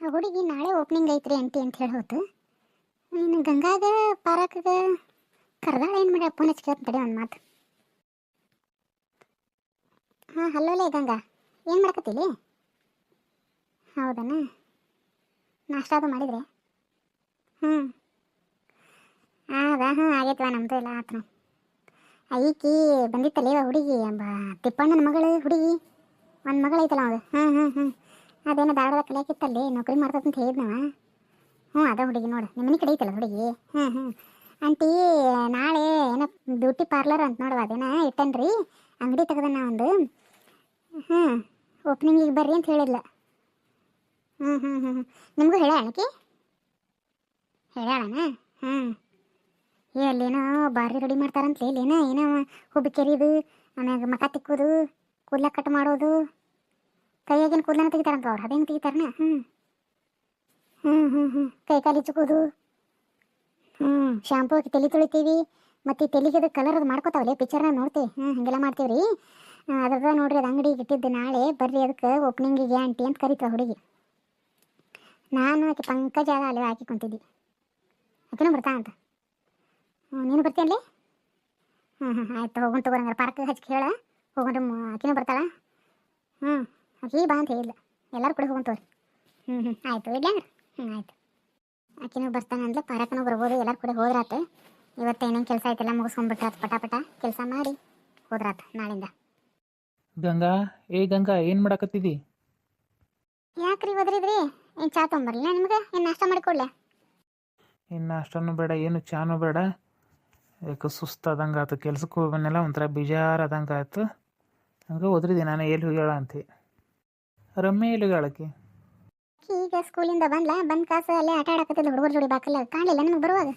ಹುಡುಗಿ ನಾಳೆ ಓಪನಿಂಗ್ ಐತ್ರಿ ಅಂತಿ ಅಂತ ಹೇಳಿ ಹೋತು. ಇನ್ನು ಗಂಗಾಗ ಪಾರಕಗ ಕರ್ದಾಳ ಏನು ಮಾಡಿ ಅಪ್ಪನ ಹಚ್ಚಿ ಕೇಳ್ತೀನಿ ತಡಿ ಒಂದು ಮಾತು. ಹಾಂ ಹಲ್ಲೋಲೆ ಗಂಗಾ. ಏನು ಮಾಡ್ಕತ್ತೀಲಿ? ಹೌದನ? ನಾಷ್ಟ ಅದು ಮಾಡಿದ್ರೆ? ಹ್ಞೂ ಹೌದಾ ಹ್ಞೂ ಆಗೈತವ ನಮ್ಮದು ಎಲ್ಲ ಆತು ಈಕಿ ಬಂದಿತ್ತಲ್ಲ ಹುಡುಗಿ, ಎಂಬ ತಿಪ್ಪಣ್ಣನ ಮಗಳು ಹುಡುಗಿ. ಒಂದು ಮಗಳು ಐತಲ್ಲ ಅದು ಹ್ಞೂ ಹ್ಞೂ ಹಾಂ ಅದೇನೋ ಧಾರವಾಡ ಕಲಿಯಾಕಿತ್ತಲ್ಲಿ ನೌಕರಿ ಮಾಡ್ತದಂತ ಹೇಳಿದ್ನವ. ಹ್ಞೂ, ಅದ ಹುಡುಗಿ ನೋಡು. ನಿಮ್ಮ ಮನೆ ಕಡೆ ಐತಲ್ಲ ಹುಡುಗಿ? ಹ್ಞೂ ಹ್ಞೂ. ಆಂಟಿ, ನಾಳೆ ಏನೋ ಬ್ಯೂಟಿ ಪಾರ್ಲರ್ ಅಂತ ನೋಡುವ, ಅದೇನ ಇಟ್ಟನ್ರಿ? ಅಂಗಡಿ ತೆಗ್ದನ ಒಂದು. ಹ್ಞೂ, ಓಪನಿಂಗಿಗೆ ಬರ್ರಿ ಅಂತ ಹೇಳಿದ್ಲ. ಹ್ಞೂ ಹ್ಞೂ ಹ್ಞೂ ಹ್ಞೂ. ನಿಮಗೂ ಹೇಳ ಅಣಕಿ ಹ್ಞೂ. ಏ, ಅಲ್ಲೇನೋ ಭಾರಿ ರೆಡಿ ಮಾಡ್ತಾರಂತ ಹೇಳಿ ಏನೋ ಹುಬ್ಬಿ ಕೆರಿದು ಆಮ್ಯಾಗ ಮಕ ತಿಕ್ಕೋದು, ಕೂದಲ ಕಟ್ ಮಾಡೋದು. ಕೈಯಾಗಿನ ಕೂದಲನ್ನ ತೆಗಿತಾರಂತ ಅವ್ರು. ಅದೇನು ತೆಗಿತಾರನ? ಹ್ಞೂ ಹ್ಞೂ ಹ್ಞೂ ಹ್ಞೂ ಕೈ ಕಾಲು ಇಚ್ಚುಕೋದು. ಹ್ಞೂ ಶಾಂಪೂ ಹಾಕಿ ತಲೆ ತೊಳಿತೀವಿ. ಮತ್ತು ತಲೆಗೆ ಅದು ಕಲರ್ ಅದು ಮಾಡ್ಕೋತಾವಲ್ಲ ಪಿಕ್ಚರ್ನ ನೋಡ್ತೀವಿ ಹ್ಞೂ ಹಾಗೆಲ್ಲ ಮಾಡ್ತೀವಿ ರೀ ಅದ್ರದ ನೋಡ್ರಿ, ಅದು ಅಂಗಡಿಗೆ ಇಟ್ಟಿದ್ದು ನಾಳೆ. ಬರ್ರಿ ಅದಕ್ಕೆ ಓಪನಿಂಗಿಗೆ ಆಂಟಿ ಅಂತ ಕರಿತಾವ ಹುಡುಗಿ. ನಾನು ಆಕೆ ಪಂಕಜ ಅಲ್ಲಿ ಹಾಕಿ ಕುಂತಿದ್ದಿ. ಆಕೆನೂ ಬರ್ತಾ ಅಂತ. ಹ್ಞೂ ನೀನು ಬರ್ತೀಯಲ್ಲಿ ಹ್ಞೂ ಹ್ಞೂ ಆಯ್ತು ಹೋಗೋಣ ತಗೋರಂಗಾರ ಪಾರ್ಕ್ ಹಚ್ಚಿ ಹೇಳ. ಹೋಗೋಣ ಆಕೆನೂ ಬರ್ತಾಳ. ಹ್ಞೂ ಆಕಿ ಬಾ ಅಂತ ಹೇಳಿಲ್ಲ ಎಲ್ಲರೂ ಕೂಡ ತಗೋರಿ ಹ್ಞೂ ಹ್ಞೂ ಆಯಿತು ಇಡ್ಲಿ ಹಂಗಾರೆ. ಹ್ಞೂ ಆಯಿತು. ಆಕಿನೂ ಬರ್ತಾನೆ ಅಂದ್ಲೆ. ಪಾರಕನೂ ಬರ್ಬೋದು ಎಲ್ಲರೂ ಕೂಡ ಹೋದ್ರಾತು. ಇವತ್ತು ಏನೇನು ಕೆಲಸ ಆಯ್ತಿಲ್ಲ ಮುಗಿಸ್ಕೊಂಡ್ಬಿಟ್ರಾತು ಪಟಾಪಟ. ಪಟ ಕೆಲಸ ಮಾಡಿ ಹೋದ್ರಾತ ನಾಳಿಂದ. ಗಂಗಾ ಏ ಗಂಗಾ ಏನು ಮಾಡಕತ್ತಿದಿ? ಯಾಕ್ರಿ ಹೋದ್ರಿದ್ರಿ ಏನು ಚಾ ತೊಗೊಂಬರ್ಲಿಲ್ಲ ನಿಮ್ಗೆ? ಏನು ನಾಷ್ಟ ಮಾಡಿಕೊಡ್ಲೆ ಏನು ಅಷ್ಟನ್ನು ಬೇಡ ಏನು ಚಾನು ಬೇಡ. ಯಾಕೆ ಸುಸ್ತಾದಂಗೆ ಆಯ್ತು ಕೆಲ್ಸಕ್ಕೆ ಹೋಗಿ ಬಂದೆಲ್ಲ ಒಂಥರ ಬೇಜಾರಾದಂಗೆ ಆಯ್ತು ಹಂಗೆ ಹೋದ್ರಿದ್ದೆ ನಾನು ಎಲ್ಲಿ ಹೋಗ್ಯಾಳ ಅಂತೆ. ಎಲ್ಲಿ ಹೋಗ್ಯಾಳಕಿ ಈಗ ಸ್ಕೂಲಿಂದ ಬಂದ್ಲ? ಬಂದ್ ಕಾಸು ಅಲ್ಲೇ ಆಟ ಆಡಕತ್ತಿದ್ದ ಹುಡುಗರ ಜೋಡಿ ಬಾಕಲ್ಲ ಕಾಣಲಿಲ್ಲ ನನಗೆ ಬರುವಾಗ?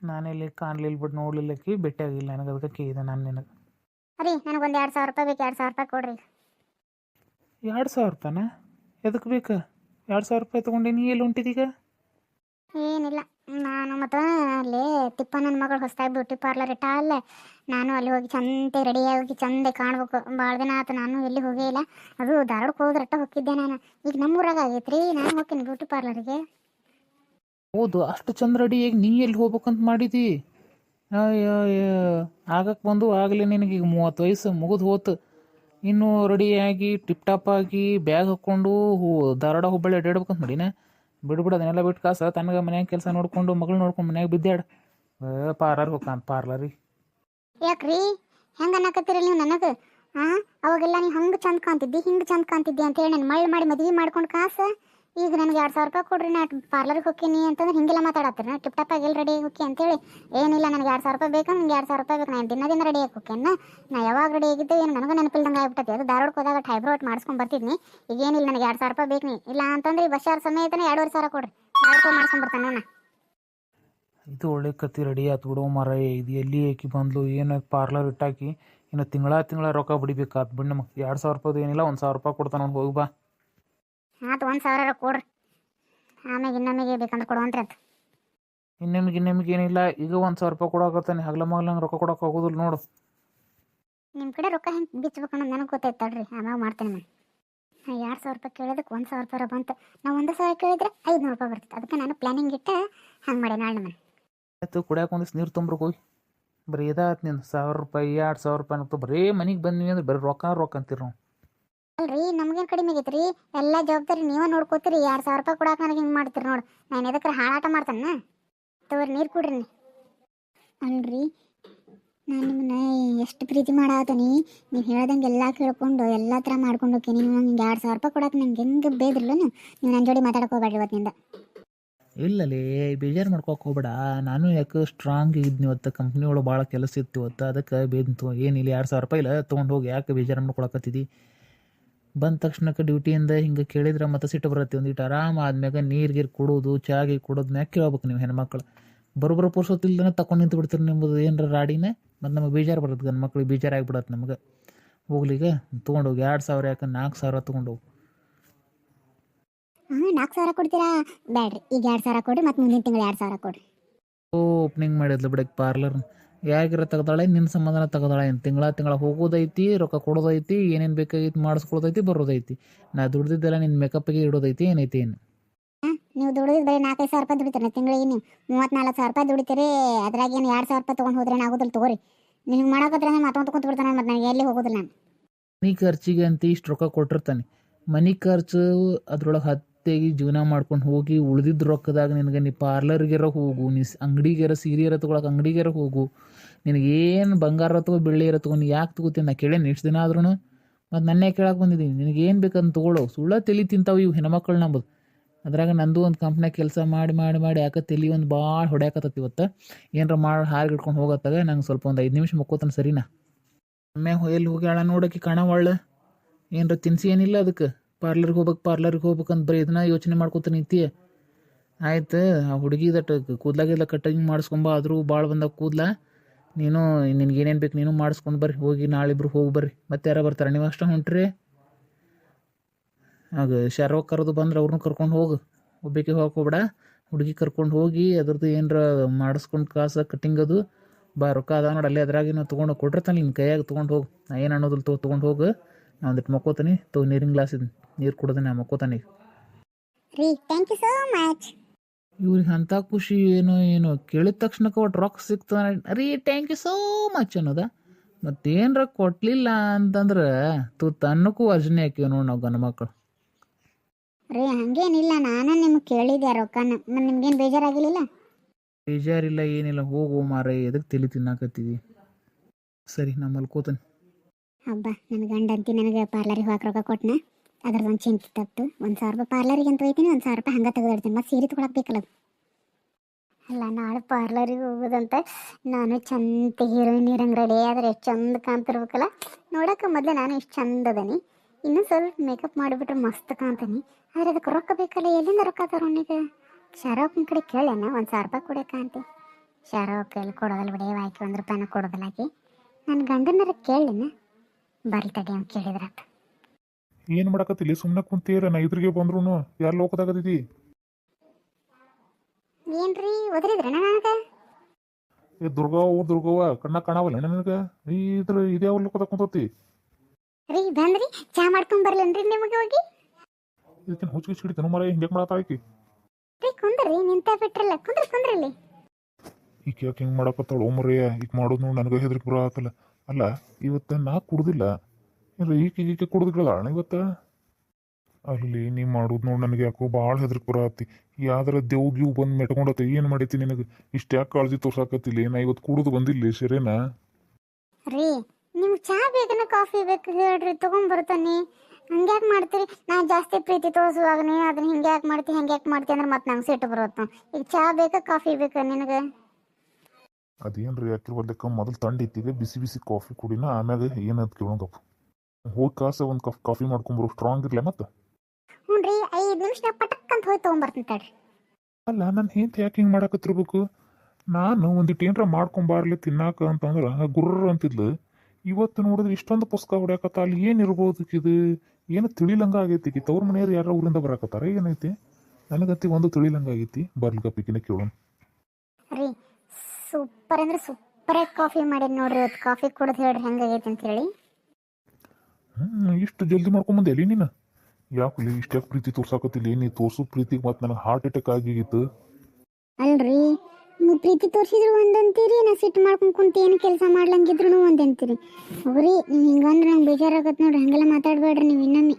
ನಾನೆಲ್ಲಿ ಕಾಣಲಿಲ್ಲ ಬಿಟ್ಟು ನೋಡ್ಲಿಲ್ಲಕಿ ಭೇಟಿಯಾಗಿಲ್ಲ ನನಗೆ ಅದಕ್ಕೆ ಕೇಳಿದೆ ನಾನು ನಿನಗೆ. ರೀ ನನಗೊಂದು ಎರಡು ಸಾವಿರ ರೂಪಾಯಿ ಬೇಕು ಎರಡು ಸಾವಿರ ರೂಪಾಯಿ ಕೊಡ್ರಿ ಎರಡು ಸಾವಿರ ರೂಪಾಯಿನ? ಎದಕ್ಕೆ ಬೇಕು? ಎರಡು ಸಾವಿರ ರೂಪಾಯಿ ತೊಗೊಂಡು ನೀ ಎಲ್ಲಿ ಹೊಂಟಿದೀಗ ಏನಿಲ್ಲ. ನಾನು ಮತ್ತು ಅಲ್ಲಿ ತಿಪ್ಪ ನನ್ನ ಮಗಳು ಹೊಸದಾಗಿ ಬ್ಯೂಟಿ ಪಾರ್ಲರ್ ಇಟ್ಟ. ಅಲ್ಲೇ, ನಾನು ಅಲ್ಲಿ ಹೋಗಿ ಚಂದ ರೆಡಿಯಾಗಿ ಚಂದ ಕಾಣ್ಬೇಕು. ಭಾಳ ದಿನ ಆಯ್ತು ನಾನು ಎಲ್ಲಿ ಹೋಗೇ ಇಲ್ಲ. ಅದು ಧಾರವಾಡಕ್ಕೆ ಹೋದ್ರಟ್ಟ ಹೋಗಿದ್ದೆ ನಾನು. ಈಗ ನಮ್ಮೂರಾಗ ಆಗೈತ್ರಿ, ನಾನು ಹೋಗ್ತೀನಿ ಬ್ಯೂಟಿ ಪಾರ್ಲರಿಗೆ ಹೌದು, ಅಷ್ಟು ಚಂದ ರೆಡಿಯಾಗಿ ನೀ ಎಲ್ಲಿ ಹೋಗ್ಬೇಕಂತ ಮಾಡಿದಿ? ಆಗಕ್ಕೆ ಬಂದು ಆಗಲೇ ನಿನಗೆ ಈಗ ಮೂವತ್ತು ವಯಸ್ಸು ಮುಗಿದು ಹೋತು. ಇನ್ನೂ ರೆಡಿಯಾಗಿ ಟಿಪ್ ಟಾಪ್ ಆಗಿ ಬ್ಯಾಗ್ ಹಾಕ್ಕೊಂಡು ಹೂ, ಧಾರವಾಡ ಹುಬ್ಬಳ್ಳಿ ಅಡ್ಡಾಡ್ಬೇಕಂತ ಮಾಡಿನ? ಬಿಡ್ಬಿಡು, ಅದನ್ನೆಲ್ಲ ಬಿಟ್ಟು ಕಾಸ. ತನಗ ಮನ್ಯಾಗ ಕೆಲಸ ನೋಡ್ಕೊಂಡು, ಮಗಳು ನೋಡ್ಕೊಂಡು ಮನ್ಯಾಗ ಬಿದ್ದಾಡ. ಪಾರ್ಲರ್ ಹೋಗ್ತಾನ ಪಾರ್ಲರಿಗೆ ಯಾಕ್ರಿ? ಹೆಂಗ ಅನ್ನಕತ್ತೀರಿ ನೀವು ನನಗೆ? ಹಾಂ ಅವಾಗೆಲ್ಲ ನೀವು ಹಂಗೆ ಚಂದ ಕಾಣ್ತಿದ್ದಿ, ಹಿಂಗೆ ಚಂದ ಕಾಣ್ತಿದ್ದಿ ಅಂತೇಳಿ ನಾನು ಮಳ್ಳಿ ಮಾಡಿ ಮದ್ವಿ ಮಾಡ್ಕೊಂಡು ಕಾಸು. ಈಗ ನನಗೆ ಎರಡು ಸಾವಿರ ರೂಪಾಯಿ ಕೊಡ್ರಿ, ನಾ ಪಾರ್ಲರ್ಗೆ ಹೋಗ್ತೀನಿ ಅಂತಂದ್ರೆ ಹಿಂಗೆಲ್ಲ ಮಾತಾಡತ್ತೀರಿ. ಟಿಪ್ ಆಗಿ ಎಲ್ಲಿ ರೆಡಿ ಹೋಗಿ ಅಂತೇಳಿ, ಏನಿಲ್ಲ, ನನಗೆ ಎರಡು ಸಾವಿರ ರೂಪಾಯಿ ಬೇಕು ನನಗೆ ಎರಡು ಸಾವಿರ ರೂಪಾಯಿ ಬೇಕು ನಾನು ದಿನ ದಿನ ರೆಡಿ ಆಗಿ ಹೋಗ್ತೇನೆ ನಾ ಯಾವಾಗ ರೆಡಿ ಆಗಿದ್ದೆ ಏನು ನನಗೂ ನೆನಪಿಲ್ದಂಗೆ ಆಗ್ಬಿಟ್ಟತಿ. ಅದು ಧಾರವಾಡಕ್ಕೆ ಹೋದಾಗ ಟೈಬ್ರೋಟ್ ಮಾಡ್ಸ್ಕೊಂಡು ಬರ್ತಿದ್ನಿ. ಈಗ ಏನಿಲ್ಲ, ನನಗೆ ಎರಡು ಸಾವಿರ ರೂಪಾಯಿ ಬೇಕು ಇಲ್ಲ ಅಂತಂದ್ರೆ ಈ ಬಸ್ ಸಮಯ ಸಮೇತನೇ ಎರಡೂವರೆ ಸಾವಿರ ಕೊಡ್ರಿ. ಎರಡು ಮಾಡ್ಸ್ಕೊಂಡು ಬರ್ತಾನೆ ನಾ ಇದು ಒಳ್ಳೆ ಕತ್ತಿ ರೆಡಿ ಆಯ್ತು ಬಿಡು ಮರ ಇದು ಎಲ್ಲಿ ಹಾಕಿ ಬಂದ್ಲು, ಏನು ಪಾರ್ಲರ್ ಇಟ್ಟಾಕಿ, ಇನ್ನು ತಿಂಗಳ ತಿಂಗಳ ರೊಕ್ಕ ಬಿಡಿಬೇಕಾತ್ ಬಿಡ್ ನಮಗೆ. ಎರಡು ಸಾವಿರ ರೂಪಾಯ್ದು ಏನಿಲ್ಲ, ಒಂದು ಸಾವಿರ ರೂಪಾಯಿ ಕೊಡ್ತಾನೆ ಹೋಗಿ ಬಾ. ಆತು ಒಂದು ಸಾವಿರ ಕೊಡ್ರಿ. ಆಮೇಲೆ ಇನ್ನೊಮ್ಮೆಗೆ ಬೇಕಂದ್ರೆ ಕೊಡುವಂತ್ರಿ ಅಂತ. ಇನ್ನೊಮ್ಮೆಗೆ ಇನ್ನೊಮ್ಮೆಗೆ ಏನಿಲ್ಲ ಈಗ ಒಂದು ಸಾವಿರ ರೂಪಾಯಿ ಕೊಡಕತ್ತಾನೆ. ಹಗಲ ಮಗ್ಲಂಗೆ ರೊಕ್ಕ ಕೊಡಕ್ಕೆ ಆಗೋದಿಲ್ಲ ನೋಡು. ನಿಮ್ಮ ಕಡೆ ರೊಕ್ಕ ಹೆಂಗೆ ಬಿಚ್ಚಬೇಕು ಅನ್ನೋದು ನನಗೆ ಗೊತ್ತೈತೆ ತಡ್ರಿ. ಆಮೇಲೆ ಮಾಡ್ತೇನೆ ನಾನು ನಾ ಎರಡು ಸಾವಿರ ರೂಪಾಯಿ ಕೇಳೋದಕ್ಕೆ ಒಂದು ಸಾವಿರ ರೂಪಾಯಿ ಬಂತು. ನಾವು ಒಂದು ಸಾವಿರ ಕೇಳಿದ್ರೆ ಐದುನೂರು ರೂಪಾಯಿ ಬರ್ತಿತ್ತು ಅದಕ್ಕೆ ನಾನು ಪ್ಲಾನಿಂಗ್ ಇಟ್ಟು ಹಂಗೆ ಮಾಡಿ ನಾಳೆ ನಮ್ಮ ಆಯ್ತು ಕುಡಿಯಾಕ ಒಂದಿಷ್ಟು ನೀರು ತುಂಬ್ರಕ್ಕೆ ಹೋಗಿ. ಬರೀ ಇದಾತ್ ನಿಂದು. ಸಾವಿರ ರೂಪಾಯಿ ಎರಡು ಸಾವಿರ ರೂಪಾಯಿ ಅಂತ ಬರೀ ಮನೆಗೆ ಬಂದ್ವಿ ಅಂದ್ರೆ ಬರೀ ರೊಕ್ಕ ರೊಕ್ಕ ಅಂತೀರಿ ನಾವು. ಅಲ್ರಿ, ನಮ್ಗೇನು ಕಡಿಮೆ ಆಗೈತೆ ರೀ ಎಲ್ಲ ಜವಾಬ್ದಾರಿ ನೀವೇ ನೋಡ್ಕೋತೀರಿ. ಎರಡು ಸಾವಿರ ರೂಪಾಯಿ ಕೊಡಕ್ಕೆ ನನಗೆ ಹಿಂಗೆ ಮಾಡ್ತೀರಿ ನೋಡು. ನಾನು ಎದಕ್ಕೆ ಹಾಳಾಟ ಮಾಡ್ತಾನೆ? ತಗೋರಿ, ನೀರು ಕುಡ್ರಿ. ಅಲ್ರಿ, ನಾನು ನಿಮ್ಮನ್ನ ಎಷ್ಟು ಪ್ರೀತಿ ಮಾಡಾತೀನಿ. ನೀವು ಹೇಳ್ದಂಗೆ ಎಲ್ಲ ಕೇಳ್ಕೊಂಡು, ಎಲ್ಲ ಥರ ಮಾಡ್ಕೊಂಡು ಹೋಗ್ತೀನಿ. ನೀವು ನಂಗೆ ಎರಡು ಸಾವಿರ ರೂಪಾಯಿ ಕೊಡಕ್ಕೆ ನಂಗೆ ಹೆಂಗೆ ಬೇದ್ರಲ್ಲ ನೀವು ನನ್ನ ಜೋಡಿ ಮಾತಾಡಕ್ಕೆ ಹೋಗ್ಬೇಡ್ರಿ ಇವತ್ತಿನಿಂದ. ಇಲ್ಲಲೇ, ಬೇಜಾರು ಮಾಡ್ಕೊಕ್ ಹೋಗ್ಬೇಡ. ನಾನು ಯಾಕೆ ಸ್ಟ್ರಾಂಗ್ ಇದ್ನಿ ಇವತ್ತು? ಕಂಪ್ನಿ ಒಳಗೆ ಭಾಳ ಕೆಲಸ ಇತ್ತು ಇವತ್ತು. ಅದಕ್ಕೆ ಬೇದಿಂತು ಏನಿಲ್ಲ ಎರಡು ಸಾವಿರ ರೂಪಾಯಿ ಇಲ್ಲ. ತೊಗೊಂಡು ಹೋಗಿ. ಯಾಕೆ ಬೇಜಾರು ಮಾಡ್ಕೊಳಕತ್ತಿದ್ದಿ ಬಂದ ತಕ್ಷಣಕ್ಕೆ ಡ್ಯೂಟಿಯಿಂದ ಹಿಂಗೆ ಕೇಳಿದ್ರೆ ಮತ್ತೆ ಸಿಟ್ಟು ಬರುತ್ತೆ. ಒಂದಿಟ್ಟು ಆರಾಮ ಆದ್ಮ್ಯಾಗ ನೀರು ಗೀರು ಕೊಡೋದು ಚಾ ಕೊಡೋದು ಮ್ಯಾಗ ಕೇಳ್ಬೇಕು ನೀವು ಹೆಣ್ಮಕ್ಳು. ಬರೋಬ್ಬರ ಪುರ್ಸೊತ್ತಿಲ್ದನ ತಕೊಂಡು ನಿಂತು ಬಿಡ್ತೀರಿ ನಿಮ್ಮದು ಏನರ ರಾಡಿನ? ಮತ್ತು ನಮಗೆ ಬೇಜಾರು ಬರುತ್ತೆ ಗಂಡು ಮಕ್ಳಿಗೆ ಬೇಜಾರಾಗ್ಬಿಡತ್ತೆ ನಮಗೆ. ಹೋಗ್ಲಿಗ ತೊಗೊಂಡೋಗಿ ಎರಡು ಸಾವಿರ ಯಾಕೆ ನಾಲ್ಕು ಸಾವಿರ ತೊಗೊಂಡೋಗಿ. ಹಾಂ ನಾಲ್ಕು ಸಾವಿರ ಕೊಡ್ತೀರಾ? ಬ್ಯಾಡ್ರಿ ಈಗ ಎರಡು ಸಾವಿರ ಕೊಡಿ ಮತ್ತು ಮುಂದಿನ ತಿಂಗಳು ಎರಡು ಸಾವಿರ ಕೊಡ್ರಿ. ಓಪನಿಂಗ್ ಮಾಡಿದ್ಲು ಬಿಡಕ್ಕೆ ಪಾರ್ಲರ್ ಯಾಗಿರ ತೆಗ್ದಾಳೆ ನಿನ್ನ ಸಂಬಂಧನ ತೆಗ್ದಾಳೆ ಏನು ತಿಂಗಳ ತಿಂಗಳ ಹೋಗೋದೈತಿ ರೊಕ್ಕ ಕೊಡೋದೈತಿ ಏನೇನು ಬೇಕಾಗೈತಿ ಮಾಡಿಸ್ಕೊಳೋದೈತಿ ಬರೋದೈತಿ. ನಾ ದುಡ್ದಿದ್ದೆಲ್ಲ ನಿನ್ನ ಮೇಕಪ್ಗೆ ಇಡೋದೈತಿ ಏನೈತಿ ಏನು? ನೀವು ದುಡಿದ್ ಬರೀ ನಾಲ್ಕೈದು ಸಾವಿರ ರೂಪಾಯಿ ದುಡಿತೀರ. ತಿಂಗಳಿಗೆ ನೀವು ಮೂವತ್ನಾಲ್ಕು ಸಾವಿರ ರೂಪಾಯಿ ದುಡಿತೀರಿ ಅದ್ರಾಗ ಏನು ಎರಡು ಸಾವಿರ ರೂಪಾಯಿ ತೊಗೊಂಡು ಹೋದ್ರೆ ಆಗೋದಿಲ್ಲ ತಗೋರಿ. ನಿಮ್ಗೆ ಮಾಡಕತ್ರ ಮತ್ತೊಂದು ಕುಂತು ಬಿಡ್ತಾನೆ ಮತ್ತೆ ನನಗೆ ಎಲ್ಲಿ ಹೋಗೋದಿಲ್ಲ ನಾನು. ಮನೆ ಖರ್ಚಿಗೆ ಅಂತ ಇಷ್ಟು ರೊಕ್ಕ ಕೊಟ್ಟಿರ್ತಾನೆ. ಮನೆ ಖರ್ಚು ಅದ್ರೊಳಗೆ ಹತ್ತೆಗೆ ಜೀವನ ಮಾಡ್ಕೊಂಡು ಹೋಗಿ ಉಳಿದಿದ್ದ ರೊಕ್ಕದಾಗ ನಿನಗೆ ನೀ ಪಾರ್ಲರ್ಗೆರ ಹೋಗು ನೀ ಅಂಗಡಿಗೆರ ಸೀರೆಯರ ತೊಗೊಳಕ್ಕೆ ಅಂಗಡಿಗೆರ ಹೋಗು. ನಿನಗೇನು ಬಂಗಾರ ತಗೋ, ಬೆಳ್ಳಿ ಇರ ತಗೋ, ನೀ ಯಾಕೆ ತಗೋತೀನಿ ನಾ ಕೇಳೇನು ಇಷ್ಟು ದಿನ ಆದ್ರೂ ಮತ್ತು ನನ್ನೇ ಕೇಳಕ್ಕೆ ಬಂದಿದ್ದೀನಿ. ನಿನಗೇನು ಬೇಕಂತ ತೊಗೊಳೋ. ಸುಳ್ಳ ತಲೆ ತಿಂತಾವೆ ಇವು ಹೆಣ್ಮಕ್ಳು ನಂಬುದು. ಅದ್ರಾಗ ನಂದು ಒಂದು ಕಂಪ್ನ್ಯಾಗ ಕೆಲಸ ಮಾಡಿ ಮಾಡಿ ಮಾಡಿ ಯಾಕೆ ತಲೆ ಒಂದು ಭಾಳ ಹೊಡ್ಯಾಕತ್ತತಿ ಇವತ್ತು. ಏನಾರ ಮಾಡಿ ಹಾಗೆ ಹಿಡ್ಕೊಂಡು ಹೋಗತ್ತಾಗ ನಂಗೆ ಸ್ವಲ್ಪ ಒಂದು ಐದು ನಿಮಿಷ ಮುಕ್ಕೋತಾನೆ ಸರಿನಾ? ಒಮ್ಮೆ ಎಲ್ಲಿ ಹೋಗ್ಯಾಳ ನೋಡಕ್ಕೆ ಕಾಣ ಒಳ್ಳೆ ಏನರ ತಿನ್ಸಿ ಏನಿಲ್ಲ ಅದಕ್ಕೆ. ಪಾರ್ಲರ್ಗೆ ಹೋಗ್ಬೇಕು ಪಾರ್ಲರ್ಗೆ ಹೋಗ್ಬೇಕಂತ ಬರೀ ಇದನ್ನ ಯೋಚನೆ ಮಾಡ್ಕೊತ ಇತ್ತೀಯ ಆಯ್ತು, ಆ ಹುಡುಗಿ ಕೂದಲಾಗೆಲ್ಲ ಕೂದ್ಲಾಗೆಲ್ಲ ಕಟ್ಟಿಂಗ್ ಮಾಡಿಸ್ಕೊಂಬ, ಆದರೂ ಭಾಳ ಬಂದಾಗ ಕೂದ್ಲ. ನೀನು ನಿನಗೇನೇನು ಬೇಕು ನೀನು ಮಾಡಿಸ್ಕೊಂಡು ಬರ್ರಿ, ಹೋಗಿ ನಾಳಿಬ್ರು ಹೋಗಿ ಬರ್ರಿ. ಮತ್ತೆ ಯಾರ ಬರ್ತಾರೆ. ನೀವು ಅಷ್ಟೇ ಹೊಂಟ್ರಿ? ಆಗ ಶಾರವ ಕರೆದು ಬಂದ್ರೆ ಅವ್ರನ್ನೂ ಕರ್ಕೊಂಡು ಹೋಗು. ಒಬ್ಬಕ್ಕೆ ಹೋಗ್ಕೋಬೇಡ ಹುಡುಗಿ ಕರ್ಕೊಂಡು ಹೋಗಿ, ಅದ್ರದ್ದು ಏನಾರ ಮಾಡಿಸ್ಕೊಂಡು ಕಾಸು ಕಟ್ಟಿಂಗ್ ಅದು. ಬಾ, ರೊಕ್ಕ ಅದ ನೋಡಿ, ಅಲ್ಲೇ ನಾವು ತೊಗೊಂಡು ಕೊಟ್ಟಿರ್ತಾನೆ ನಿನ್ನ ಕೈಯಾಗ ತೊಗೊಂಡು ಹೋಗು. ನಾ ಏನು ಅನ್ನೋದಿಲ್ಲ ತೊಗೊ ತೊಗೊಂಡು ಹೋಗು. ನಾ ಒಂದಿಟ್ಟು ಮಕ್ಕೋತಾನೆ. ತಗೋ ನೀರಿನ ಗ್ಲಾಸ್ ನೀರು ಕುಡ್ದೆ ನಾ ಮಕ್ಕೋತಾನೆ ರೀ ಥ್ಯಾಂಕ್ ಯು ಸೋ ಮಚ್ ಇವ್ರಿಗೆ ಅಂತ ಖುಷಿ ಏನೋ ಏನೋ ಕೇಳಿದ ತಕ್ಷಣಕ್ಕೆ ಒಟ್ಟು ರೊಕ್ಕ ಸಿಗ್ತಾನೆ ರೀ ಥ್ಯಾಂಕ್ ಯು ಸೋ ಮಚ್ ಅನ್ನೋದ. ಮತ್ತೇನರ ಕೊಟ್ಲಿಲ್ಲ ಅಂತಂದ್ರೆ ತು ತನ್ನಕ್ಕೂ ಅರ್ಜನೆ ಹಾಕಿವ ನೋಡಿ ನಾವು ಗಂಡು ಮಕ್ಕಳು ರೀ ಹಂಗೇನಿಲ್ಲ ನಾನು ನಿಮ್ಗೆ ಕೇಳಿದೆ ರೊಕ್ಕನ? ನಿಮ್ಗೇನು ಬೇಜಾರಾಗಿಲ್ಲ ಬೇಜಾರಿಲ್ಲ ಏನಿಲ್ಲ ಹೋಗು ಮಾರೇ ಎದಕ್ಕೆ ತಿಳಿ ತಿನ್ನಾಕತ್ತಿದಿ? ಸರಿ ನಮ್ಮಲ್ಲಿ ಕೂತನ್ ಹಬ್ಬ ನನ್ನ ಗಂಡಂತಿ ನನಗೆ ಪಾರ್ಲರಿಗೆ ಹೋಗಕ್ಕೆ ರೊಕ್ಕ ಕೊಟ್ಟನ ಅದ್ರದ್ದು ಒಂದು ಚಿಂತೆ ತಪ್ಪು. ಒಂದು ಸಾವಿರ ರೂಪಾಯಿ ಪಾರ್ಲರಿಗೆ ಅಂತ ಹೋಯ್ತೀನಿ, ಒಂದು ಸಾವಿರ ರೂಪಾಯಿ ಹಂಗೆ ತೆಗೆದಿಡ್ತೀನಿ. ಮತ್ತೆ ಸೀರೆ ತೊಗೊಳಕ್ಕೆ ಬೇಕಲ್ಲ ಅಲ್ಲ, ನಾಳೆ ಪಾರ್ಲರಿಗೆ ಹೋಗೋದಂತ ನಾನು ಚಂದ ಹೀರೋಯಿನ್ ಇರಂಗೆ ರೆಡಿ ಆದರೆ ಎಷ್ಟು ಚಂದ ಕಾಣ್ತಿರ್ಬೇಕಲ್ಲ. ನೋಡೋಕೆ ಮೊದಲು ನಾನು ಎಷ್ಟು ಚಂದ ಅದನಿ. ಇನ್ನೂ ಸ್ವಲ್ಪ ಮೇಕಪ್ ಮಾಡಿಬಿಟ್ರೆ ಮಸ್ತ್ ಕಾಣ್ತೀನಿ. ಆದರೆ ಅದಕ್ಕೆ ರೊಕ್ಕ ಬೇಕಲ್ಲ, ಎಲ್ಲಿಂದ ರೊಕ್ಕ ತರೋಣಿಗೆ ಶಾರೋಕ್ನ ಕಡೆ ಕೇಳೇನ ಒಂದು ಸಾವಿರ ರೂಪಾಯಿ ಕೊಡೆ ಅಂತೆ. ಶಾರೋಕ್ ಎಲ್ಲಿ ಕೊಡೋದಲ್ಲ ಬಿಡಿ ಆಯ್ಕೆ ಒಂದು ರೂಪಾಯಿನ ಕೊಡೋದಲ್ಲ ಆಕೆ. ನನ್ನ ಗಂಡನರ ಕೇಳಿನ ಬರ್ಲಿ ತಡಿ ಅಂತ ಕೇಳಿದ್ರಾತ ಏನು ಮಾಡಕತ್ತಿಲ್ಲ ಸುಮ್ಮನೆ ಕುಂತೀರ ನಾ ಇದ್ರಿಗೆ ಬಂದ್ರು ಯಾರು ಲೋಕದಾಗದಿದಿ? ಏನ್ರಿ ಒದರಿದ್ರ ನನಗೆ? ಏ ದುರ್ಗವ್ವ ಊರ್ ದುರ್ಗವ್ವ ಕಣ್ಣ ಕಾಣವಲ್ಲ ನನಗೆ? ಈ ಇದ್ರ ಇದ್ಯಾವ ಲೋಕದಾಗ ಕುಂತತಿ? ರೀ ಬಂದ್ರಿ ಚಾ ಮಾಡ್ಕೊಂಡ್ ಬರ್ಲೇನ್ರಿ ನಿಮಗೆ ಹೋಗಿ? ಇದಕ್ಕೆ ಹುಚ್ಚಿಗೆ ಸಿಡಿತನು ಮರ ಹಿಂಗೆ ಮಾಡತ್ತ ಆಕಿ ರೀ ಕುಂದ್ರಿ ನಿಂತ ಬಿಟ್ರಲ್ಲ ಕುಂದ್ರಿ ಕುಂದ್ರಲ್ಲಿ. ಈಕೆ ಯಾಕೆ ಹಿಂಗೆ ಮಾಡಕತ್ತಾಳು ಓಮರಯ್ಯ ಈಗ ಮಾಡೋದು ನೋಡಿ ನನಗೆ ಹೆದರಿಕೆ ಬರೋ ಅಲ್ಲ ಇವತ್ತು ನಾ ಕುಡ್ದಿಲ್ಲ. ಇಲ್ಲ ಈಕೆ ಈಕೆ ಕುಡ್ದಿಲ್ಲ ಇವತ್ತ? ಅಲ್ಲಿ ನೀ ಮಾಡೋದು ನೋಡಿ ನನಗೆ ಯಾಕೋ ಭಾಳ ಹೆದರಿಕೆ ಬರತ್ತಿ ಯಾವ್ದಾರ ದೇವ್ ಗೀವ್ ಬಂದು ಮೆಟ್ಕೊಂಡತ್ತೆ ಏನು ಮಾಡೈತಿ ನಿನಗೆ? ಇಷ್ಟು ಯಾಕೆ ಕಾಳಜಿ ತೋರ್ಸಾಕತ್ತಿಲ್ಲ? ನಾ ಇವತ್ತು ಕುಡಿದು ಬಂದಿಲ್ಲ ಸರಿನಾ? ರೀ ನಿಮ್ಗೆ ಚಾ ಬೇಕನ ಕಾಫಿ ಬೇಕು ಹೇಳ್ರಿ ತಗೊಂಡ್ಬರ್ತಾನೆ ಹಂಗ್ಯಾಕೆ ಮಾಡ್ತೀರಿ? ನಾನು ಜಾಸ್ತಿ ಪ್ರೀತಿ ತೋರಿಸುವಾಗ ನೀ ಅದನ್ನ ಹಿಂಗೆ ಯಾಕೆ ಮಾಡ್ತಿ ಹಂಗೆ ಯಾಕೆ ಮಾಡ್ತಿ ಅಂದ್ರೆ ಮತ್ತೆ ನಂಗೆ ಸಿಟ್ಟು ಬರುತ್ತೆ. ಈಗ ಚಾ ಬೇಕಾ ಕಾಫಿ ಬೇಕಾ ನಿನಗೆ? ಅದೇನ್ರಿ ಯಾಕಿರ್ಬರ್ಲಿಕ್ಕ ಮೊದಲು ತಂಡಿತ್ತಿಗೆ ಬಿಸಿ ಬಿಸಿ ಕಾಫಿ ಕುಡಿನ ಆಮ್ಯಾಗ ಏನಂತ ಕೇಳೋಂಗಪ್ಪ ಹೋಗಿ ಕಾಸ ಒಂದು ಕಪ್ ಕಾಫಿ ಮಾಡ್ಕೊಂಬರು ಸ್ಟ್ರಾಂಗ್ ಇರ್ಲೆ ಮತ್ತೆ? ಹ್ಞೂ ರೀ ಐದು ನಿಮಿಷದಾಗ ಪಟಕ್ ಅಂತ ಹೋಗಿ ತೊಗೊಂಬರ್ತೀನಿ ತಡ್ರಿ. ಅಲ್ಲ ನನ್ನ ಹೆಂತ ಯಾಕೆ ಹಿಂಗೆ ಮಾಡಕತ್ತಿರ್ಬೇಕು ನಾನು ಒಂದಿಟ್ಟು ಏನರ ಮಾಡ್ಕೊಂಬಾರ್ಲಿ ತಿನ್ನಾಕ ಅಂತಂದ್ರೆ ಗುರ್ರ ಅಂತಿದ್ಲು. ಇವತ್ತು ನೋಡಿದ್ರೆ ಇಷ್ಟೊಂದು ಪುಸ್ತಕ ಹೊಡ್ಯಾಕತ್ತ ಅಲ್ಲಿ ಏನಿರ್ಬೋದು ಇದು ಏನು ತಿಳಿಲಂಗ ಆಗೈತಿ ಕಿ ತವ್ರ ಮನೆಯವ್ರು ಯಾರ ಊರಿಂದ ಬರಾಕತ್ತಾರ? ಏನೈತಿ? ನನಗತ್ತಿ ಒಂದು ತಿಳಿಲಂಗ ಆಗೈತಿ. ಬರ್ಲಿಕಪ್ಪಿಕಿನ ಕೇಳೋಣ. ರೀ ಸೂಪರ್ ಅಂದ್ರೆ ಸೂಪರ್ ಕಾಫಿ ಮಾಡಿ ನೋಡ್ರಿ ಇವತ್ತು ಕಾಫಿ ಕುಡಿದು ಹೇಳ್ರಿ ಹೆಂಗಾಗೈತಿ ಅಂತ ಹೇಳಿ ಇಷ್ಟು ಜಲ್ದಿ ಮಾಡ್ಕೊಂಬಂದೆ ಎಲ್ಲಿ ನೀನು? ಯಾಕೆ ಇಷ್ಟು ಯಾಕೆ ಪ್ರೀತಿ ತೋರ್ಸಾಕತ್ತಿಲ್ಲ ನೀ ತೋರ್ಸು ಪ್ರೀತಿಗೆ ಮತ್ತೆ ನನಗೆ ಹಾರ್ಟ್ ಅಟ್ಯಾಕ್ ಆಗಿತ್ತು. ಅಲ್ರಿ ನೀವು ಪ್ರೀತಿ ತೋರಿಸಿದ್ರು ಒಂದಂತೀರಿ ನಾ ಸಿಟ್ಟು ಮಾಡ್ಕೊಂಡು ಕುಂತ ಏನು ಕೆಲಸ ಮಾಡ್ಲಂಗಿದ್ರು ಒಂದಂತೀರಿ. ಹೋಗ್ರಿ ನೀವು ಹಿಂಗಂದ್ರೆ ನಂಗೆ ಬೇಜಾರಾಗತ್ತೆ ನೋಡ್ರಿ ಹಂಗೆಲ್ಲ ಮಾತಾಡಬೇಡ್ರಿ ನೀವು ಇನ್ನೊಮ್ಮೆ.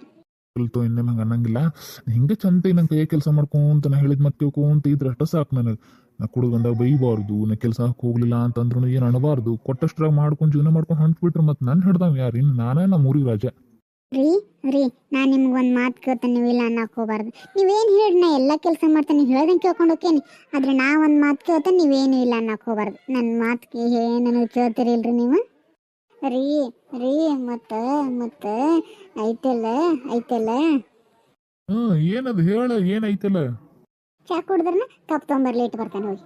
ಕಲ್ತು ಇನ್ನೇ ನಂಗೆ ಅನ್ನಂಗಿಲ್ಲ. ಹಿಂಗೆ ಚಂದ ನನ್ನ ಕೈಯಾಗ ಕೆಲಸ ಮಾಡ್ಕೊಂತ ನಾ ಹೇಳಿದ್ ಮತ್ತೆ ತಿಳ್ಕೊಂತ ಇದ್ರೆ ಅಷ್ಟ ಸಾಕು ನನಗೆ. ನಾ ಕುಡಿದು ಬಂದಾಗ ಬೈಬಾರ್ದು ನಾ ಕೆಲಸ ಹೋಗ್ಲಿಲ್ಲ ಅಂತಂದ್ರೂ ಏನು ಅಣಬಾರ್ದು ಕೊಟ್ಟಷ್ಟ್ರಾಗ ಮಾಡ್ಕೊಂಡು ಜೀವನ ಮಾಡ್ಕೊಂಡು ಹೊಂಟ್ಬಿಟ್ರೆ ಮತ್ತೆ ನನ್ನ ಹಿಡ್ದಾವ ಯಾರು? ಇನ್ನು ನಾನೇ ನಮ್ಮ ಊರಿಗೆ ರಾಜ. ರೀ ರೀ ನಾನು ನಿಮ್ಗೆ ಒಂದು ಮಾತು ಕೇಳ್ತೇನೆ ನೀವು ಇಲ್ಲ ಅನ್ನಕ್ಕೆ ಹೋಗ್ಬಾರ್ದು. ನೀವೇನು ಹೇಳಿ ನಾ ಎಲ್ಲ ಕೆಲಸ ಮಾಡ್ತೇನೆ ನೀವು ಹೇಳ್ದಂಗೆ ಕೇಳ್ಕೊಂಡು ಹೋಗ್ತೇನೆ ಆದರೆ ನಾ ಒಂದು ಮಾತು ಕೇಳ್ತೇನೆ ನೀವೇನು ಇಲ್ಲ ಅನ್ನಕ್ಕೆ ಹೋಗ್ಬಾರ್ದು. ನನ್ನ ಮಾತು ಏನನ್ನು ಕೇಳ್ತೀರಿ ನೀವು? ರೀ ರೀ ಮತ್ತೆ ಮತ್ತೆ ಐತೆಲ್ಲ ಐತೆಲ್ಲ? ಹ್ಞೂ ಏನದು ಹೇಳ ಏನೈತಲ್ಲ ಚಾ ಕುಡಿದ್ರನ ಕಪ್ ತೊಗೊಂಬರ್ಲಿ ಇಟ್ಟು ಬರ್ತಾನೆ ಹೋಗಿ.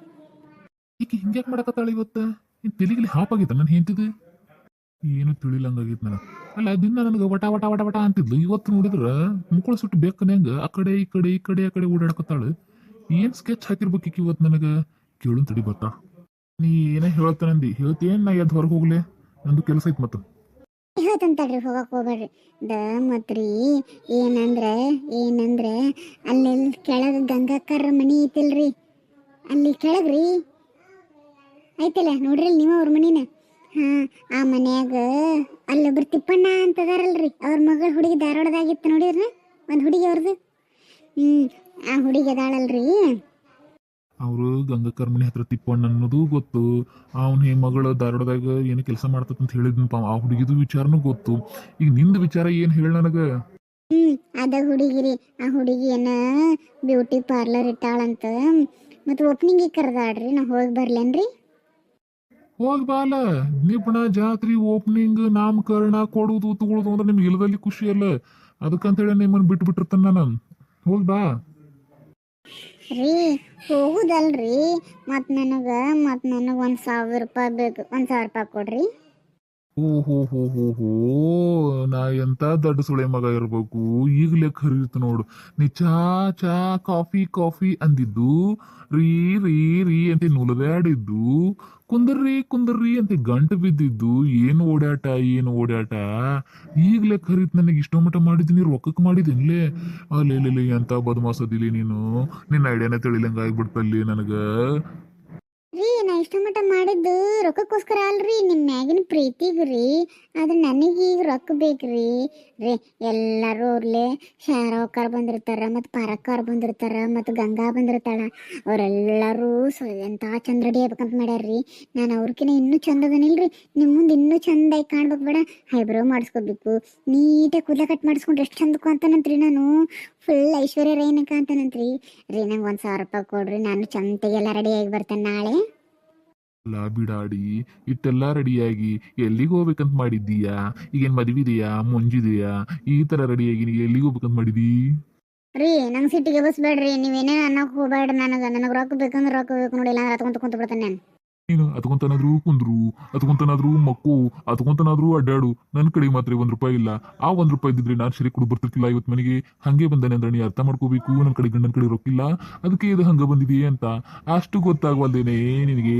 ಈಕೆ ಹಿಂಗ್ಯಾಕೆ ಮಾಡಕತ್ತಾಳ ಇವತ್ತು? ತೆಲಿಗಿಲಿ ಹಾಪಾಗಿತ್ತ ನಾನು ಹೆಂತಿದ್ದು ಏನು ತಿಳಿಲಂಗಾಗಿತ್ತು ನನಗೆ. ಅಲ್ಲ ದಿನ ನನಗೆ ವಟ ವಟ ವಟ ವಟ ಅಂತಿದ್ಲು. ಇವತ್ತು ನೋಡಿದ್ರೆ ಮುಕುಳ ಸುಟ್ಟು ಬೇಕನ್ಯಂಗ ಆ ಕಡೆ, ಈ ಕಡೆ ಈ ಕಡೆ, ಆ ಕಡೆ ಓಡಾಡಕತ್ತಾಳು. ಏನು ಸ್ಕೆಚ್ ಹಾಕಿರ್ಬೇಕು ಇವತ್ತು ನನಗೆ? ಕೇಳು ತಡಿ ಬರ್ತಾ. ನೀ ಏನೇ ಹೇಳ್ತಾನಂದಿ ಹೇಳ್ತೇನ್ ನಾ ಎದ್ದು ಹೊರಗೆ ಹೋಗ್ಲೆ? ನಂದು ಕೆಲಸ ಐತ್ ಮತ್ತು. ಇವತ್ತಂತಡ್ರಿ ಹೋಗಕ್ ಹೋಗ್ಬೇಡ್ರಿ ದ ಮತ್ರಿ, ಏನಂದ್ರೆ ಏನಂದ್ರೆ ಅಲ್ಲಿ ಕೆಳಗ ಗಂಗಾಕರ್ ಮನಿ ಐತಿಲ್ರಿ? ಅಲ್ಲಿ ಕೆಳಗ್ರಿ? ಐತಲ್ಲ ನೋಡ್ರಿ ನೀವು ಅವ್ರ ಮನಿನ? ಹಾ, ಆ ಮನ್ಯಾಗ ಅಲ್ಲೊಬ್ರು ತಿಪ್ಪಣ್ಣ ಅಂತದಾರಲ್ರಿ. ಅವ್ರ ಮಗಳ ಹುಡುಗಿ ಧಾರವಾಡದಾಗಿತ್ತು ನೋಡಿದ್ರಿ ಒಂದು ಹುಡುಗಿ ಅವ್ರದ್ದು ಹ್ಮ್, ಆ ಹುಡುಗಿ ಅದಾಳಲ್ರಿ. ಅವರು ಗಂಗಕ್ಕರ್ ಮನೆ ಹತ್ರ ತಿಪ್ಪಣ್ಣ ಅನ್ನೋದು ಗೊತ್ತು. ಅವನ ಮಗಳು ಧಾರವಾಡದಾಗ ಏನು ಕೆಲಸ ಮಾಡ್ತಂತ ಹೇಳಿದ್ನಪ್ಪ ಆ ಹುಡುಗಿದು ವಿಚಾರನೂ ಗೊತ್ತು. ಈಗ ನಿಂದ ವಿಚಾರ ಏನು ಹೇಳ ನನಗೆ? ಹ್ಮ್ ಅದ ಹುಡುಗಿರಿ. ಆ ಹುಡುಗಿಯನ್ನ ಬ್ಯೂಟಿ ಪಾರ್ಲರ್ ಇಟ್ಟಾಳಂತ. ಮತ್ತೆ ಓಪನಿಂಗ್ ಕರೆದಾಡ್ರಿ ನಾ ಹೋಗಿ ಬರ್ಲೇನ್ರಿ? ಹೋಗ್ ಬಾಲ. ನಿಪ್ಪಣ ಜಾತ್ರಿ ಓಪನಿಂಗ್ ನಾಮಕರಣ ಕೊಡುದು ತಗೊಳುದು ಅಂದ್ರೆ ನಿಮ್ಗೆ ಇಲ್ಲದಲ್ಲಿ ಖುಷಿ ಅಲ್ಲ. ಅದಕ್ಕಂತೇಳಿ ನಿಮ್ಮನ್ನ ಬಿಟ್ಟು ಬಿಟ್ಟಿರ್ತಾನ ನಾನು. ಹೋಗ್ ಬಾ. ರೀ, ಹೋಗುದಲ್ರಿ. ಮತ್ತು ನನಗೆ ಮತ್ತು ನನಗೆ ಒಂದು ಸಾವಿರ ರೂಪಾಯಿ ಬೇಕು, ಒಂದು ಸಾವಿರ ರೂಪಾಯಿ ಕೊಡ್ರಿ. ಹೋ ಹೋ ಹೋ ಹೋ ಹೋ. ನಾ ಎಂತ ದೊಡ್ಡ ಸುಳೆ ಮಗ ಇರ್ಬೇಕು. ಈಗಲೇ ಖರೀತು ನೋಡು. ನೀ ಚಾ ಚಾ, ಕಾಫಿ ಕಾಫಿ ಅಂದಿದ್ದು, ರೀ ರೀ ರೀ ಅಂತ ನುಲದಾಡಿದ್ದು ಕುಂದರ್ರಿ ಕುಂದರ್ರಿ ಅಂತ ಗಂಟು ಬಿದ್ದಿದ್ದು, ಏನು ಓಡಾಟ ಏನು ಓಡಾಟ? ಈಗಲೇ ಖರೀತ್ ನನಗೆ ಇಷ್ಟೋ ಮಟ್ಟ ಮಾಡಿದ್ದೀನಿ ರೊಕ್ಕಕ್ಕೆ ಮಾಡಿದ್ದೀನಿಲೇ ಅಲ್ಲೇ ಅಂತ ಬದಮಾಸದಿಲಿ ನೀನು? ನಿನ್ನ ಐಡಿಯಾನೇ ತಿಳಿಲಂಗ ಆಗ್ಬಿಡ್ತಲ್ಲಿ ನನಗ. ಇಷ್ಟ ಮಟ್ಟ ಮಾಡಿದ್ದು ರೊಕ್ಕಕ್ಕೋಸ್ಕರ ಅಲ್ರಿ ನಿಮ್ಮ ಮ್ಯಾಗಿನ ಪ್ರೀತಿಗೆ ರೀ, ಆದ್ರೆ ನನಗೆ ಈಗ ರೊಕ್ಕ ಬೇಕ್ರಿ. ರೀ, ಎಲ್ಲರೂ ಅವ್ರಲ್ಲೇ ಶಾರವಕ್ಕಾರ ಬಂದಿರ್ತಾರ, ಮತ್ತು ಪಾರಕ್ಕಾರ ಬಂದಿರ್ತಾರ, ಮತ್ತು ಗಂಗಾ ಬಂದಿರ್ತಾಳ. ಅವರೆಲ್ಲರೂ ಸೊ ಎಂಥ ಚಂದ ರೆಡಿ ಆಗ್ಬೇಕಂತ ಮಾಡ್ಯಾರ್ರಿ. ನಾನು ಅವ್ರಕಿನ ಇನ್ನೂ ಚಂದ ಅದನಿಲ್ರಿ ನಿಮ್ಮ ಮುಂದೆ ಇನ್ನೂ ಚಂದಾಗಿ ಕಾಣ್ಬೇಕು ಬೇಡ. ಹೈಬ್ರೋ ಮಾಡಿಸ್ಕೋಬೇಕು. ನೀಟಾಗಿ ಕೂದಲ ಕಟ್ ಮಾಡಿಸ್ಕೊಂಡು ಎಷ್ಟು ಚಂದಕ್ಕೂ ಅಂತಾನಂತ್ರಿ ನಾನು. ಫುಲ್ ಐಶ್ವರ್ಯ ರೈನಕ ಅಂತಾನಂತ್ರಿ. ರೀ, ನಂಗೆ ಒಂದು ಸಾವಿರ ರೂಪಾಯಿ ಕೊಡ್ರಿ. ನಾನು ಚಂತೆಗೆಲ್ಲ ರೆಡಿಯಾಗಿ ಬರ್ತೇನೆ ನಾಳೆ. ಎಲ್ಲ ಬಿಡಾಡಿ, ಇಟ್ಟೆಲ್ಲ ರೆಡಿಯಾಗಿ ಎಲ್ಲಿಗೆ ಹೋಗ್ಬೇಕಂತ ಮಾಡಿದ್ದೀಯಾ? ಈಗೇನ್ ಮದ್ವಿದೆಯಾ ಮುಂಜಿದೆಯಾ ಈ ತರ ರೆಡಿಯಾಗಿ ನೀ ಎಲ್ಲಿಗೆ ಹೋಗ್ಬೇಕಂತ ಮಾಡಿದಿ? ರೀ, ನಂಗೆ ಸಿಟ್ಟಿಗೆ ಬಸ್ಬೇಡ್ರಿ ನೀವೇನೇ ಅನ್ನೋಕೆ ಹೋಗ್ಬೇಡ್ರಿ ನನಗೆ. ನನಗೆ ರೊಕ್ಕ ಬೇಕಂದ್ರೆ ರೊಕ್ಕ ಬೇಕು ನೋಡಿ ಇಲ್ಲ ಹತ್ಕೊಂತ ಕುಂತ ಬಿಡ್ತೇನೆ ನಾನು. ನೀನು ಅದಕೊಂತನಾದ್ರೂ ಕುಂದ್ರು, ಅದಕೊಂತನಾದ್ರೂ ಮಕ್ಕು, ಅದಕೊಂತನಾದ್ರೂ ಅಡ್ಡಾಡು ನನ್ನ ಕಡೆ ಮಾತ್ರ ಒಂದ್ ರೂಪಾಯಿ ಇಲ್ಲ. ಆ ಒಂದ್ ರೂಪಾಯಿ ಇದ್ದಿದ್ರೆ ನಾನು ಸರಿ ಕೊಡು ಬರ್ತಿರ್ತಿಲ್ಲ ಇವತ್ತು ಮನೆಗೆ. ಹಂಗೆ ಬಂದಾನೆ ಅಂದ್ರೆ ನೀ ಅರ್ಥ ಮಾಡ್ಕೋಬೇಕು ನನ್ನ ಕಡೆ ಗಂಡನ ಕಡೆ ರೊಕ್ಕಿಲ್ಲ. ಅದಕ್ಕೆ ಇದು ಹಂಗ ಬಂದಿದೆಯೇ ಅಂತ. ಅಷ್ಟು ಗೊತ್ತಾಗವಲ್ದೇನೆ ನಿನಗೆ.